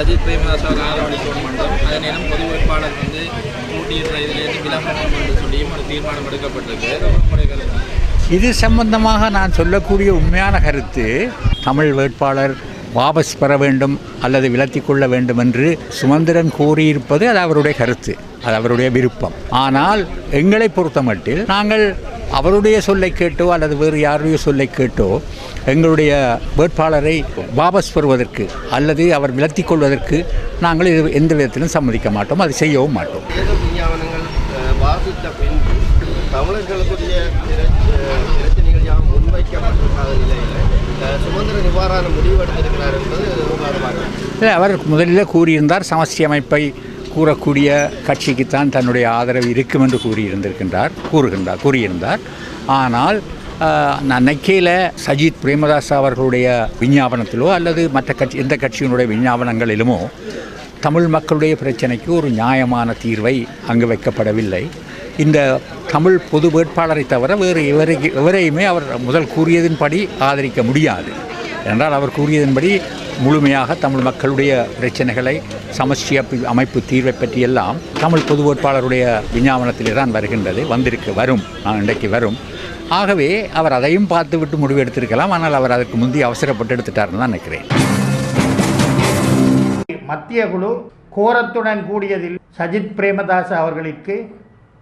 சஜித் பிரேமதாசாவுக்கு ஆதரவளிக்கணும் என்றும் அதே நேரம் பொது வேட்பாளர் வந்து போட்டியிடுற இதிலேருந்து விலகணும் என்று சொல்லியும் ஒரு தீர்மானம் எடுக்கப்பட்டிருக்கு. இது சம்பந்தமாக நான் சொல்லக்கூடிய உண்மையான கருத்து தமிழ் வேட்பாளர் வாபஸ் பெற வேண்டும் அல்லது விலத்தி கொள்ள வேண்டும் என்று சுமந்திரன் கூறியிருப்பது அது அவருடைய கருத்து. அது அவருடைய விருப்பம். ஆனால் எங்களை பொறுத்தமட்டில் நாங்கள் அவருடைய சொல்லை கேட்டோ அல்லது வேறு யாருடைய சொல்லை கேட்டோ எங்களுடைய வேட்பாளரை வாபஸ் பெறுவதற்கு அல்லது அவர் விலத்தி கொள்வதற்கு நாங்கள் இது எந்த விதத்திலும் சம்மதிக்க மாட்டோம். அது செய்யவும் மாட்டோம். தேர்தல் சுதந்திர நிவாரண முடிவு எடுத்திருக்கிறார் என்பது உங்களோட பார்க்கலாம் இல்லை அவர் முதலில் கூறியிருந்தார் சமஸ்டி அமைப்பை கூறக்கூடிய கட்சிக்குத்தான் தன்னுடைய ஆதரவு இருக்கும் என்று கூறியிருந்திருக்கின்றார் கூறுகின்றார் கூறியிருந்தார். ஆனால் அன்னைக்கையில் நான் நைக்கையில் சஜித் பிரேமதாஸ் அவர்களுடைய விஞ்ஞாபனத்திலோ அல்லது மற்ற கட்சி எந்த கட்சியினுடைய விஞ்ஞாபனங்களிலுமோ தமிழ் மக்களுடைய பிரச்சனைக்கு ஒரு நியாயமான தீர்வை அங்கு வைக்கப்படவில்லை. இந்த தமிழ் பொது வேட்பாளரை தவிர வேறு எவரை எவரையுமே அவர் முதல் கூறியதின்படி ஆதரிக்க முடியாது. என்றால் அவர் கூறியதன்படி முழுமையாக தமிழ் மக்களுடைய பிரச்சனைகளை சமஷ்டி அமைப்பு தீர்வை பற்றியெல்லாம் தமிழ் பொது வேட்பாளருடைய விஞ்ஞாபனத்திலே தான் வருகின்றது வந்திருக்கு வரும் நான் இன்றைக்கு வரும். ஆகவே அவர் அதையும் பார்த்துவிட்டு முடிவு எடுத்திருக்கலாம் ஆனால் அவர் அதற்கு முந்தைய அவசரப்பட்டு எடுத்துட்டாருன்னு தான் நினைக்கிறேன். மத்திய குழு கோரத்துடன் கூடியதில் சஜித் பிரேமதாஸ் அவர்களுக்கு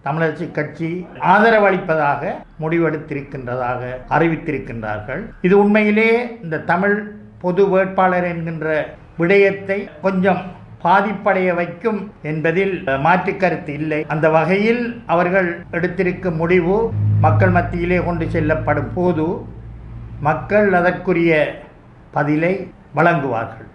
தமிழரசு கட்சி ஆதரவளிப்பதாக முடிவெடுத்திருக்கின்றதாக அறிவித்திருக்கின்றார்கள். இது உண்மையிலே இந்த தமிழ் பொது வேட்பாளர் என்கின்ற விடயத்தை கொஞ்சம் பாதிப்படைய வைக்கும் என்பதில் மாற்று கருத்து இல்லை. அந்த வகையில் அவர்கள் எடுத்திருக்கும் முடிவு மக்கள் மத்தியிலே கொண்டு செல்லப்படும் போது மக்கள் அதற்குரிய பதிலை வழங்குவார்கள்.